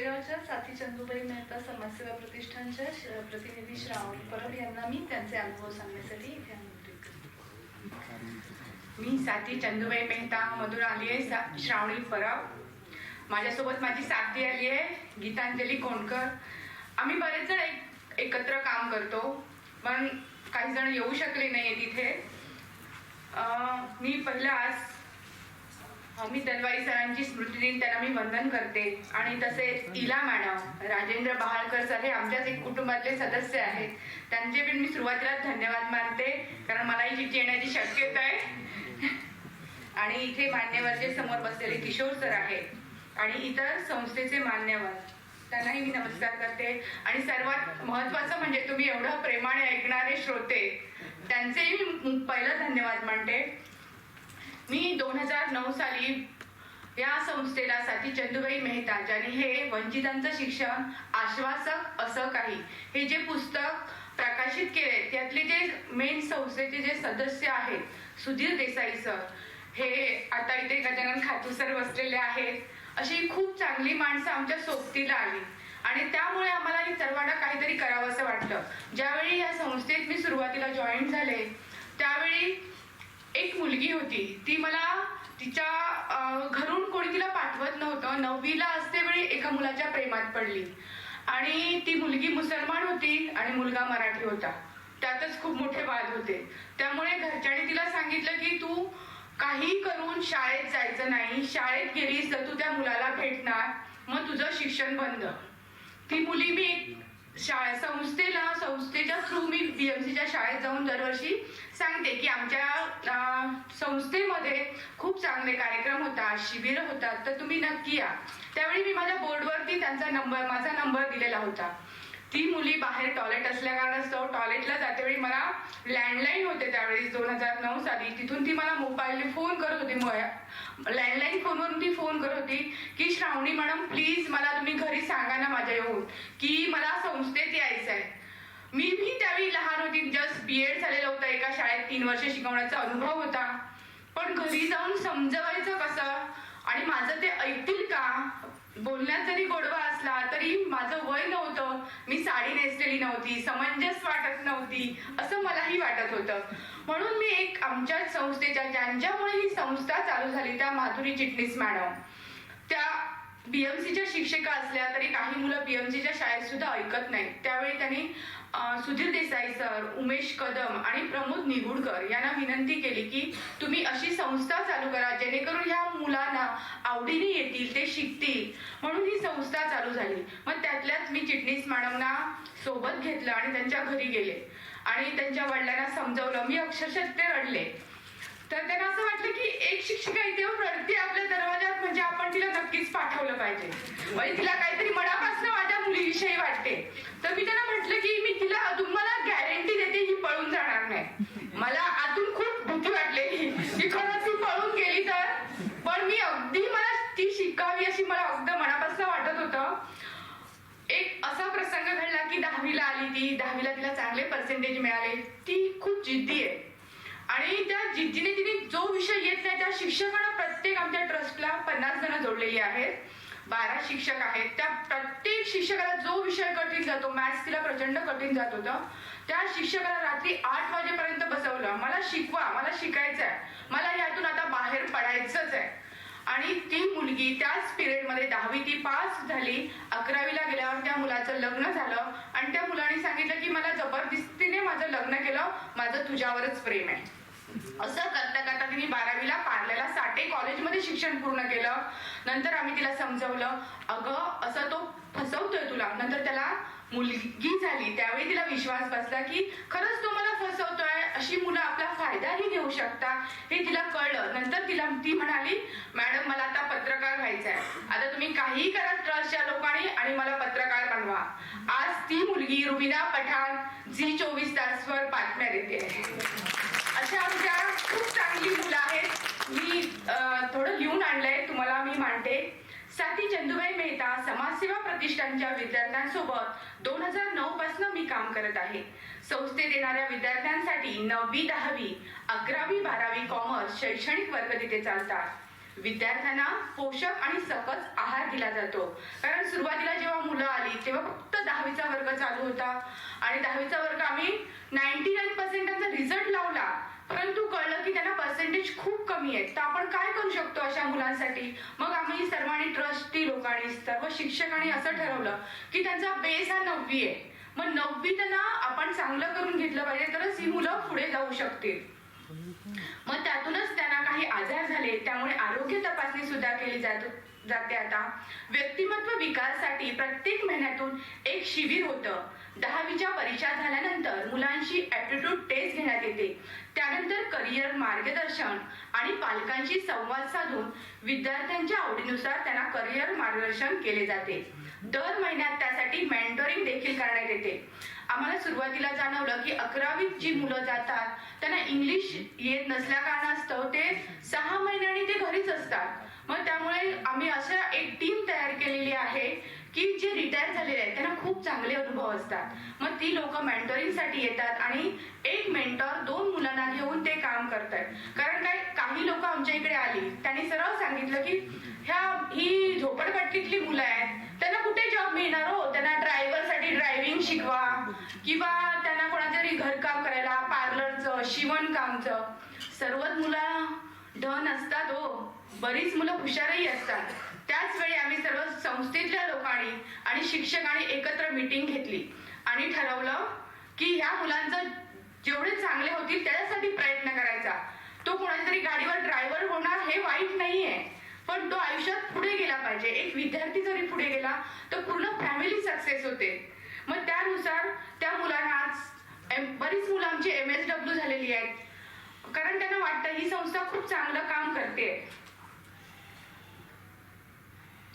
शेगावच्या साथी चंदूबाई मेहता समाजसेवा प्रतिष्ठानच्या प्रतिनिधी श्रावणी परब यांना मी त्यांचे अनुभव सांगण्यासाठी इथे आमंत्रित करते. मी साथी चंदुबाई मेहता मधून आली आहे सा- श्रावणी परब. माझ्यासोबत माझी साथी आली आहे गीतांजली कोणकर आम्ही बरेच जण एक एकत्र काम करतो पण काही जण येऊ शकले नाही तिथे. मी पहिला आज मी दलवाई सरांची स्मृतीदिन त्यांना मी वंदन करते. आणि तसेच इला मॅडम राजेंद्र बहाळकर सर हे आमच्याच एक कुटुंबातले सदस्य आहेत. त्यांचे पण मी सुरुवातीला धन्यवाद मानते कारण मलाही चिठ्ठी येण्याची शक्यता आहे. आणि इथे मान्यवरचे समोर बसलेले किशोर सर आहेत. आणि इतर संस्थेचे मान्यवर. त्यांनाही मी नमस्कार करते. आणि सर्वात महत्वाचं म्हणजे तुम्ही एवढं प्रेमाने ऐकणारे श्रोते त्यांचेही मी पहिलं धन्यवाद मानते. मी दोन हजार नऊ साली या संस्थेला साठी चंदुबाई मेहता ज्यांनी हे वंचितांचं शिक्षण आश्वासक असं काही हे जे पुस्तक प्रकाशित केले त्यातले जे मेन संस्थेचे जे सदस्य आहेत सुधीर देसाई सर हे आता इथे गजानन खातू सर बसलेले आहेत. अशी खूप चांगली माणसं आमच्या सोबतीला आली. आणि त्यामुळे आम्हाला ही सर्वांना काहीतरी करावंसं वाटलं. ज्यावेळी या संस्थेत मी सुरुवातीला जॉईन झाले त्यावेळी एक मुलगी होती. ती मला तिच्या घरून कोणी तिला पाठवत नव्हतं. नववीला असतेवेळी एका मुलाच्या प्रेमात पडली. आणि ती मुलगी मुसलमान होती आणि मुलगा मराठी होता. त्यातच खूप मोठे वाद होते. त्यामुळे घरच्यांनी तिला सांगितलं की तू काही करून शाळेत जायचं नाही. शाळेत गेलीस तर तू त्या मुलाला भेटणार. मग तुझं शिक्षण बंद. ती मुली मी शाळा संस्थेला संस्थेच्या थ्रू मी बीएमसीच्या शाळेत जाऊन दरवर्षी सांगते की आमच्या संस्थेमध्ये खूप चांगले कार्यक्रम होतात शिबिर होतात तर तुम्ही नक्की या. त्यावेळी मी माझ्या बोर्डवरती त्यांचा नंबर माझा नंबर दिलेला होता. ती मुली बाहेर टॉयलेट असल्या कारणास्तव टॉयलेटला जातेवेळी मला लँडलाईन होते त्यावेळी दोन हजार नऊ साली. तिथून ती मला मोबाईलने फोन करत होती. लँडलाईन फोनवरून ती फोन करत होती की श्रावणी मॅडम प्लीज मला तुम्ही घरी सांगा ना माझ्या येऊन की मला संस्थेत यायचं आहे मी मी त्यावेळी लहान होती. जस्ट बी एड झालेलं होतं एका शाळेत. तीन वर्ष शिकवण्याचा अनुभव होता. पण घरी जाऊन समजवायचं कसं? आणि माझं ते ऐकतील का? बोलण्यात जरी गोडवा असला तरी माझं वय नव्हतं. मी साडी नेसलेली नव्हती समंजस वाटत नव्हती असं मलाही वाटत होतं. म्हणून मी एक आमच्याच संस्थेच्या ज्यांच्यामुळे ही संस्था चालू झाली त्या माधुरी चिटणीस मॅडम. त्या बीएमसीच्या शिक्षिका असल्या तरी काही मुलं बीएमसीच्या शाळेत सुद्धा ऐकत नाहीत. त्यावेळी त्यांनी सुधीर देसाई सर उमेश कदम आणि प्रमोद निगुडकर यांना विनंती केली की तुम्ही अशी संस्था चालू करा जेणेकरून ह्या मुलांना आवडीने येतील ते शिकतील. म्हणून ही संस्था चालू झाली. मग त्यातल्याच मी चिटणीस मॅडमना सोबत घेतलं आणि त्यांच्या घरी गेले. आणि त्यांच्या वडिलांना समजवलं. मी अक्षरशः ते रडले. तर त्यांना असं वाटलं की एक शिक्षिका इथे येऊन आपल्या दरवाजात म्हणजे आपण तिला नक्कीच पाठवलं पाहिजे. म्हणजे तिला काहीतरी मनापासून माझ्या मुलीविषयी वाटते. तर मी त्यांना म्हटलं की मी तिला तुम्हाला गॅरंटी देते ही पळून जाणार नाही. मला आतून खूप भीती वाटलेली की खरंच ती पळून गेली तर. पण मी अगदी मला ती शिकावी अशी मला अगदी मनापासून वाटत होतं. एक असा प्रसंग घडला की दहावीला आली ती. दहावीला तिला चांगले पर्सेंटेज मिळाले. ती खूप जिद्दी आहे. आणि त्या जिद्दीने तिने जो विषय येत नाही त्या शिक्षकांना प्रत्येक आमच्या ट्रस्टला पन्नास जण जोडलेली आहेत. बारा शिक्षक आहेत. त्या प्रत्येक शिक्षकाला जो विषय कठीण जातो मॅथ्स तिला प्रचंड कठीण जात होतं त्या शिक्षकाला रात्री आठ वाजेपर्यंत बसवलं. मला शिकवा मला शिकायचं आहे मला यातून आता बाहेर पडायचंच आहे. आणि ती मुलगी त्याच पिरियडमध्ये दहावी ती पास झाली अकरावीला गेल्यावर त्या मुलाचं लग्न झालं आणि त्या मुलाने सांगितलं की मला जबरदस्तीने माझं लग्न केलं माझं तुझ्यावरच प्रेम आहे. असं करता करता तिने बारावीला पार्ल्याला साठे कॉलेजमध्ये शिक्षण पूर्ण केलं. नंतर आम्ही तिला समजवलं अगं असं तो फसवतोय तुला. नंतर त्याला मुलगी झाली. त्यावेळी तिला विश्वास बसला की खरंच तो मला फसवतोय अशी मुलं आपला फायदाही घेऊ शकता हे तिला कळलं. नंतर तिला ती म्हणाली मॅडम मला आता पत्रकार व्हायचं आहे आता तुम्ही काहीही करा ट्रस्टच्या लोकांनी आणि मला पत्रकार बनवा. आज ती मुलगी रुबिना पठाण झी चोवीस तासवर बातम्या देते. अशा आमच्या खूप चांगली मुलं आहेत मी अं, थोडं लिहून आणलंय तुम्हाला मी मांडते साथी चंदुबाई समाजसेवा प्रतिष्ठानच्या विद्यार्थ्यांसोबत दोन हजार नऊ पासून मी काम करत आहे. संस्थेत देणाऱ्या विद्यार्थ्यांसाठी नववी दहावी अकरावी बारावी कॉमर्स शैक्षणिक वर्ग तिथे चालतात. विद्यार्थ्यांना पोषक आणि सकस आहार दिला जातो. कारण सुरुवातीला जेव्हा मुलं आली तेव्हा फक्त दहावीचा वर्ग चालू होता. आणि दहावीचा वर्ग आम्ही नाईन्टी नाईन पर्सेंटांचा रिझल्ट लावला. परंतु कळलं की त्यांना पर्सेंटेज खूप कमी आहेत. तर आपण काय करू शकतो अशा मुलांसाठी? मग आम्ही सर्वांनी ट्रस्टी लोकांनी सर्व शिक्षकांनी असं ठरवलं की त्यांचा बेस हा नववी आहे. मग नववी त्यांना आपण चांगलं करून घेतलं पाहिजे तरच ही मुलं पुढे जाऊ शकतील. मग आजार झाले त्यामुळे आरोग्य तपासणी सुद्धा केली जात जाते आता. व्यक्तिमत्व विकासासाठी प्रत्येक महिन्यातून एक शिबिर होतं. दहावीच्या परीक्षा झाल्यानंतर मुलांची ऍप्टिट्यूड टेस्ट घेण्यात येते. त्यानंतर करिअर मार्गदर्शन आणि पालकांशी संवाद साधून विद्यार्थ्यांच्या आवडीनुसार त्यांना करिअर मार्गदर्शन केले जाते. दर महिन्यात त्यासाठी मेंटोरिंग देखील करण्यात येते. आम्हाला सुरुवातीला जाणवलं की अकरावीत जी मुलं जातात त्यांना इंग्लिश येत नसल्या कारणास्तव ते सहा महिन्यांनी ते घरीच असतात. मग त्यामुळे आम्ही असं एक टीम तयार केलेली आहे. की जे रिटायर झालेले आहेत त्यांना खूप चांगले अनुभव असतात. मग ती लोक मेंटोरिंगसाठी येतात आणि एक मेंटॉर दोन मुलांना घेऊन ते काम करतात कारण काय काही लोक आमच्या इकडे आली त्यांनी सरळ सांगितलं की ह्या ही झोपडपट्टीतली मुलं आहेत त्यांना कुठे जॉब मिळणार हो? त्यांना ड्रायव्हरसाठी ड्रायव्हिंग शिकवा. किंवा त्यांना कोणातरी घरकाम करायला पार्लरचं शिवणकामचं. सर्वच मुलं डन असतात हो. बरीच मुलं हुशारही असतात. त्याचवेळी आम्ही सर्व संस्थेतल्या लोकांनी आणि शिक्षकांनी एकत्र मीटिंग घेतली. आणि ठरवलं की ह्या मुलांचं जेवढे चांगले होतील त्याच्यासाठी प्रयत्न करायचा. तो कोणाच्या तरी गाडीवर ड्रायव्हर होणार हे वाईट नाहीये. पण तो आयुष्यात पुढे गेला पाहिजे. एक विद्यार्थी जरी पुढे गेला तर पूर्ण फॅमिली सक्सेस होते. मग त्यानुसार त्या मुलांना आज एम- बरीच मुलं आमची एम एस डब्ल्यू झालेली आहेत. कारण त्यांना वाटतं ही संस्था खूप चांगलं काम करते.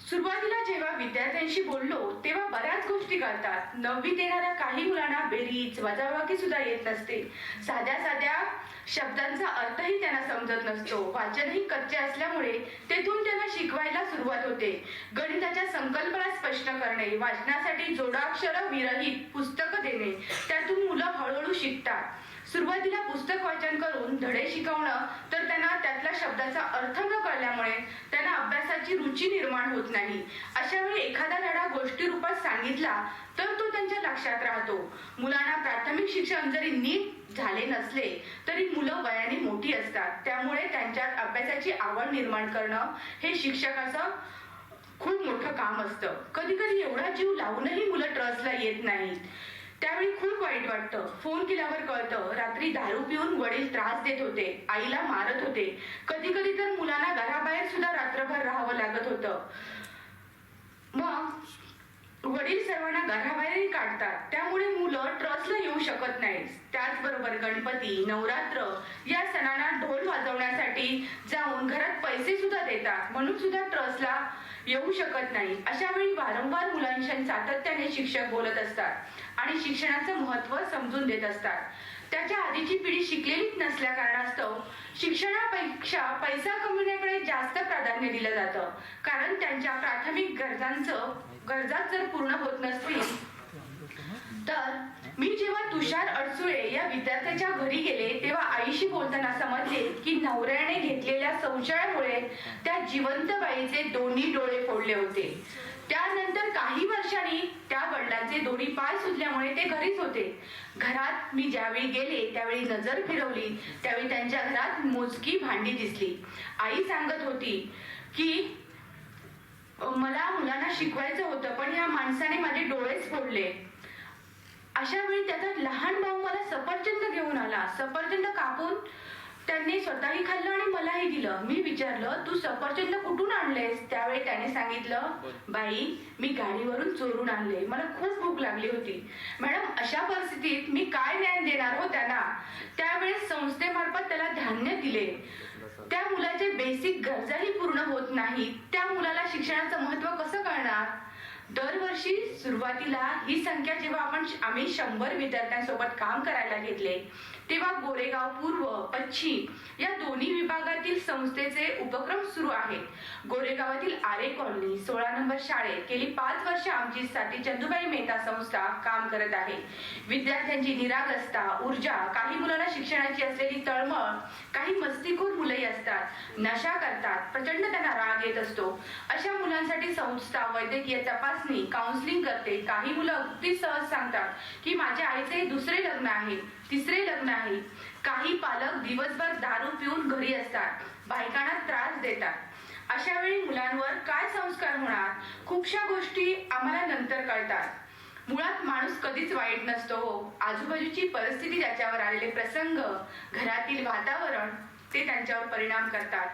सुरुवातीला जेव्हा विद्यार्थ्यांशी बोललो तेव्हा बऱ्याच गोष्टी कळतात नववीत येणाऱ्या काही मुलांना बेरीज वजाबाकी सुद्धा येत नसते. साध्या साध्या शब्दांचा अर्थही त्यांना समजत नसतो. वाचनही कच्चे असल्यामुळे तेथून त्यांना शिकवायला सुरुवात होते. गणिताच्या संकल्पना स्पष्ट करणे वाचनासाठी जोडाक्षर विरहित सुरुवातीला पुस्तक वाचन करून धडे शिकवणं तर त्यांना त्यातल्या शब्दाचा अर्थ न कळल्यामुळे त्यांना अभ्यासाची रुची निर्माण होत नाही. अशा वेळी एखादा धडा गोष्टी रूपात सांगितला तर तो त्यांच्या लक्षात राहतो. मुलांना प्राथमिक शिक्षण जरी नीट झाले नसले तरी मुलं वयाने मोठी असतात. त्यामुळे त्यांच्यात अभ्यासाची आवड निर्माण करणं हे शिक्षकाचं खूप मोठं काम असतं. कधी कधी एवढा जीव लावूनही मुलं ट्रस्टला येत नाहीत. त्यावेळी खूप वाईट वाटतं. फोन केल्यावर कळतं. रात्री दारू पिऊन वडील त्रास देत होते. आईला मारत होते. कधी कधी तर मुलांना घराबाहेर सुद्धा रात्रभर राहावं लागत होतं. मग वडील सर्वांना घराबाहेरही काढतात. त्यामुळे मुलं ट्रस्टला शकत नाही त्याचबरोबर गणपती नवरात्र या सणांना ढोल वाजवण्यासाठी जाऊन घरात पैसे सुद्धा देतात. म्हणून सुद्धा ट्रस्टला येऊ शकत नाही. अशा वेळी वारंवार मुलांशी सातत्याने शिक्षक बोलत असतात आणि शिक्षणाचं महत्त्व समजून देत असतात. त्याच्या आधीची पिढी शिकलेलीच नसल्या कारणास्तव शिक्षणापेक्षा पैसा कमविण्याकडे जास्त प्राधान्य दिलं जातं. कारण त्यांच्या प्राथमिक गरजांचं गरजा जर पूर्ण होत नसतील तर मी जेव्हा तुषार अडसुळे या विद्यार्थ्याच्या घरी गेले तेव्हा आईशी बोलताना समजले की नवऱ्याने घेतलेल्या संशयामुळे त्या जिवंत बाईचे दोन्ही डोळे फोडले होते. त्यानंतर काही वर्षांनी त्या वडिलांचे दोन्ही पाय सुजल्यामुळे ते घरीच होते. घरात मी ज्यावेळी गेले त्यावेळी नजर फिरवली त्यावेळी त्यांच्या घरात मोजकी भांडी दिसली. आई सांगत होती की मला मुलांना शिकवायचं होतं पण ह्या माणसाने माझे डोळेच फोडले. अशा वेळी त्याचा लहान भाऊ मला सफरचंद घेऊन आला. सफरचंद कापून त्यांनी स्वतःही खाल्लं आणि मलाही दिलं. मी विचारलं तू सफरचंद कुठून आणलेस? त्यावेळी त्याने सांगितलं बाई मी गाडीवरून चोरून आणले. मला खूप भूक लागली होती. मॅडम अशा परिस्थितीत मी काय ज्ञान देणार हो त्यांना? त्यावेळेस संस्थेमार्फत त्याला धान्य दिले. त्या मुलाचे बेसिक गरजाही पूर्ण होत नाही त्या मुलाला शिक्षणाचं महत्त्व कसं कळणार? दरवर्षी सुरुवातीला ही संख्या जेव्हा आपण आम्ही शंभर विद्यार्थ्यांसोबत काम करायला घेतले तेव्हा गोरेगाव पूर्व पश्चिम या दोन्ही विभागातील संस्थेचे उपक्रम सुरू आहेत. गोरेगावातील आरे कॉलनी सोळा नंबर शाळेत गेली पाच वर्ष आमची साठी चंदुबाई मेहता संस्था काम करत आहे. विद्यार्थ्यांची निरागसता ऊर्जा काही मुलांना शिक्षणाची असलेली तळमळ काही मस्तीखोर मुलंही असतात. नशा करतात प्रचंड त्यांना राग येत असतो. अशा मुलांसाठी संस्था वैद्यकीय तपासणी काउन्सिलिंग करते. काही मुलं अगदी सहज सांगतात की माझ्या आईचे दुसरे लग्न आहे तिसरे लग्न आहे काही पालक दिवसभर दारू पिऊन घरी असतात. बायकांना त्रास देतात. अशा वेळी मुलांवर काय संस्कार होणार? खूपशा गोष्टी आम्हाला नंतर कळतात. मुळात माणूस कधीच वाईट नसतो हो. आजूबाजूची परिस्थिती त्याच्यावर आलेले प्रसंग घरातील वातावरण ते त्यांच्यावर परिणाम करतात.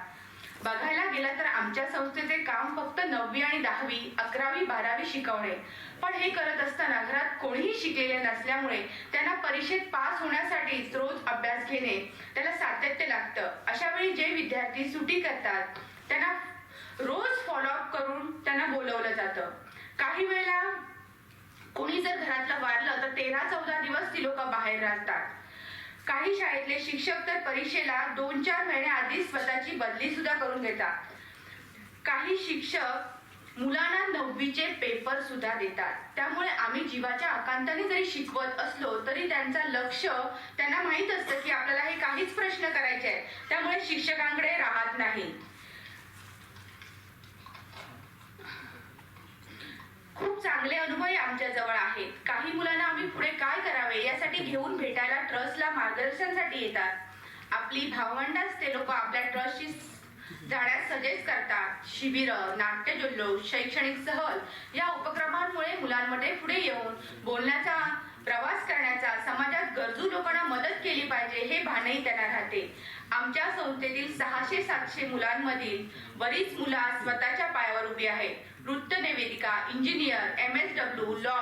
बघायला गेला तर आमच्या संस्थेचे काम फक्त नववी आणि दहावी अकरावी बारावी शिकवणे. पण हे करत असताना घरात कोणीही शिकलेले नसल्यामुळे त्यांना परीक्षेत पास होण्यासाठी रोज अभ्यास घेणे त्याला सातत्य लागतं. अशा वेळी जे विद्यार्थी सुटी करतात त्यांना रोज फॉलोअप करून त्यांना बोलवलं जातं. काही वेळेला कोणी जर घरातलं वारलं तर तेरा चौदा दिवस ती लोक बाहेर राहतात. काही शाळेतले शिक्षक तर परीक्षेला दोन चार महिने आधी स्वतःची बदली सुद्धा करून घेतात. काही शिक्षक मुलांना नववीचे पेपर सुद्धा देतात. त्यामुळे आम्ही जीवाच्या आकांताने जरी शिकवत असलो तरी त्यांचा लक्ष त्यांना माहीत असतं की आपल्याला हे काहीच प्रश्न करायचे आहेत. त्यामुळे शिक्षकांकडे राहत नाही खूप चांगले अनुभव आमच्याजवळ आहेत. काही मुलांना आम्ही पुढे काय करावे यासाठी घेऊन भेटायला ट्रस्टला मार्गदर्शनासाठी येतात. आपली भावंडाच ते लोक आपल्या ट्रस्टशी जाण्यास सजेस्ट करतात. शिबिर नाट्यजुल्लोष शैक्षणिक सहल या उपक्रमांमुळे मुलांमध्ये पुढे येऊन बोलण्याचा प्रवास करण्याचा समाजात गरजू लोकांना मदत केली पाहिजे हे भानही त्यांना राहते. आमच्या संस्थेतील सहाशे सातशे मुलांमधील बरीच मुलं स्वतःच्या पायावर उभी आहेत. नृत्य निवेदिका engineer M S W law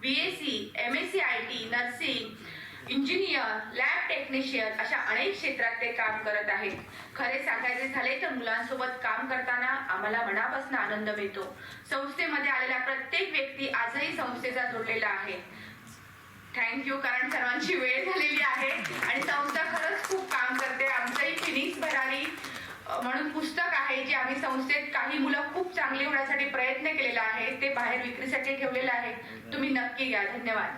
B S C M S C I T nursing engineer lab technician अशा अनेक क्षेत्रात ते काम करत आहेत. खरे सांगायचे झाले तर मुलांसोबत काम करताना आम्हाला मनापासून आनंद मिळतो. संस्थेमध्ये आलेला प्रत्येक व्यक्ती आजही संस्थेचा जोडलेला आहे. थँक्यू कारण सर्वांची वेळ झालेली आहे आणि संस्था खरंच खूप काम करते. आमचंही फिनिक्स भरारी म्हणून पुस्तक आहे जे आम्ही संस्थेत काही मुलं खूप चांगली होण्यासाठी प्रयत्न केलेला आहे ते बाहेर विक्रीसाठी ठेवलेलं आहे. तुम्ही नक्की घ्या धन्यवाद.